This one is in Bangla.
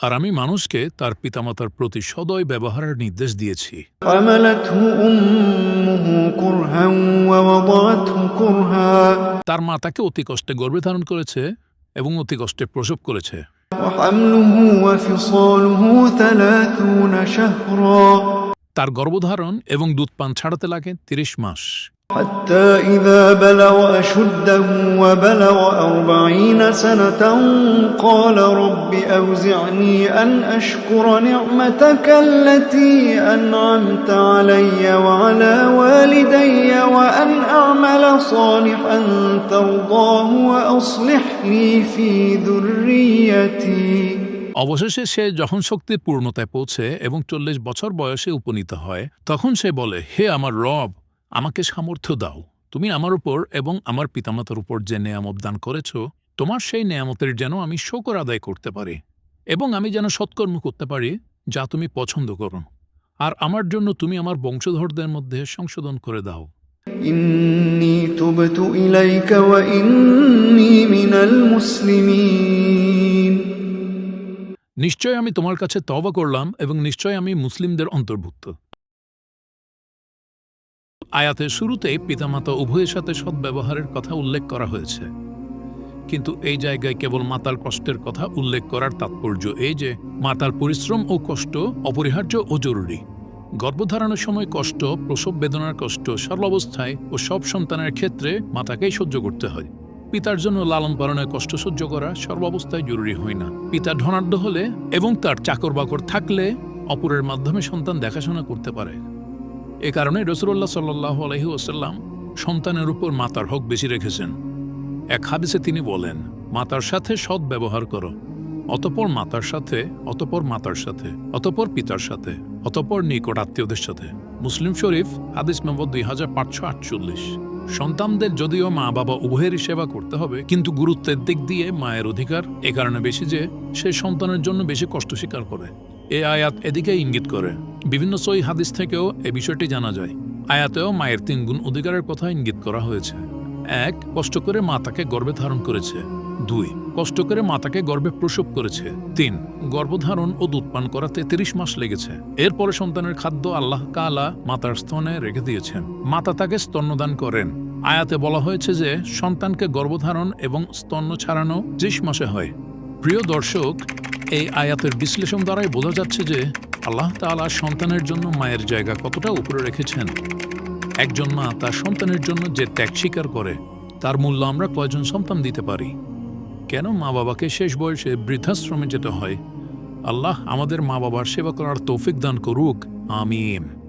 আর আমি মানুষকে তার পিতামাতার প্রতি সদয় ব্যবহারের নির্দেশ দিয়েছি। তার মা তাকে অতি কষ্টে গর্ভে ধারণ করেছে এবং অতি কষ্টে প্রসব করেছে। তার গর্ভধারণ এবং দুধ পান ছাড়াতে লাগে তিরিশ মাস। حتى إذا بلغ أشده وبلغ أربعين سنة قال رب أوزعني أن أشكر نعمتك التي أنعمت علي وعلى والدي وأن أعمل صالحا ترضاه وأصلح لي في ذريتي অবশেষে সে যখন শক্তির পূর্ণতায় পৌঁছে এবং চল্লিশ বছর বয়সে উপনীত হয় তখন সে বলে হে আমার রব আমাকে সামর্থ্য দাও। তুমি আমার উপর এবং আমার পিতামাতার উপর যে নেয়ামত দান করেছ তোমার সেই নেয়ামতের যেন আমি শোকর আদায় করতে পারি এবং আমি যেন সৎকর্ম করতে পারি যা তুমি পছন্দ করো। আর আমার জন্য তুমি আমার বংশধরদের মধ্যে সংশোধন করে দাও। ইন্নি নিশ্চয় আমি তোমার কাছে তবা করলাম এবং নিশ্চয় আমি মুসলিমদের অন্তর্ভুক্ত। আয়াতের শুরুতেই পিতামাতা উভয়ের সাথে সদ্ব্যবহারের কথা উল্লেখ করা হয়েছে। কিন্তু এই জায়গায় কেবল মাতার কষ্টের কথা উল্লেখ করার তাৎপর্য এই যে মাতার পরিশ্রম ও কষ্ট অপরিহার্য ও জরুরি। গর্ভধারণের সময় কষ্ট, প্রসব বেদনার কষ্ট, সর্বাবস্থায় ও সব সন্তানের ক্ষেত্রে মাতাকেই সহ্য করতে হয়। পিতার জন্য লালন পালনের কষ্ট সহ্য করা সর্বাবস্থায় জরুরি হয় না। পিতা ধনাঢ্য হলে এবং তার চাকর বাকর থাকলে অপরের মাধ্যমে সন্তান দেখাশোনা করতে পারে। এ কারণে রসুল্লাহ সাল্লাহ আলহি ওসাল্লাম সন্তানের উপর মাতার হক বেশি রেখেছেন। এক হাদিসে তিনি বলেন, মাতার সাথে সৎ ব্যবহার করো, অতপর মাতার সাথে, অতপর মাতার সাথে, অতপর পিতার সাথে, অতপর নিকট আত্মীয়দের সাথে। মুসলিম শরীফ, হাদিস নম্বর দুই হাজার পাঁচশো আটচল্লিশ। সন্তানদের যদিও মা বাবা উভয়েরই সেবা করতে হবে, কিন্তু গুরুত্বের দিক দিয়ে মায়ের অধিকার, এ কারণে বেশি যে সে সন্তানের জন্য বেশি কষ্ট স্বীকার করে। এ আয়াত এদিকে ইঙ্গিত করে। বিভিন্ন সই হাদিস থেকেও এ বিষয়টি জানা যায়। আয়াতেও মায়ের তিন গুণ অধিকারের কথা ইঙ্গিত করা হয়েছে। এক, কষ্ট করে মা তাকে গর্ভে ধারণ করেছে। দুই, কষ্ট করে মাতাকে গর্ভে প্রসব করেছে। তিন, গর্ভধারণ ও দুধ পান করাতে তিরিশ মাস লেগেছে। এরপরে সন্তানের খাদ্য আল্লাহ কালা মাতার স্তনে রেখে দিয়েছেন। মাতা তাকে স্তন্যদান করেন। আয়াতে বলা হয়েছে যে, সন্তানকে গর্ভধারণ এবং স্তন্য ছাড়ানো ত্রিশ মাসে হয়। প্রিয় দর্শক, এই আয়াতের বিশ্লেষণ দ্বারাই বোঝা যাচ্ছে যে আল্লাহ তালা সন্তানের জন্য মায়ের জায়গা কতটা উপরে রেখেছেন? একজন মা তার সন্তানের জন্য যে ত্যাগ স্বীকার করে, তার মূল্য আমরা কয়জন সন্তান দিতে পারি? কেন মা বাবাকে শেষ বয়সে বৃদ্ধাশ্রমে যেতে হয়? আল্লাহ আমাদের মা বাবার সেবা করার তৌফিক দান করুক। আমিন।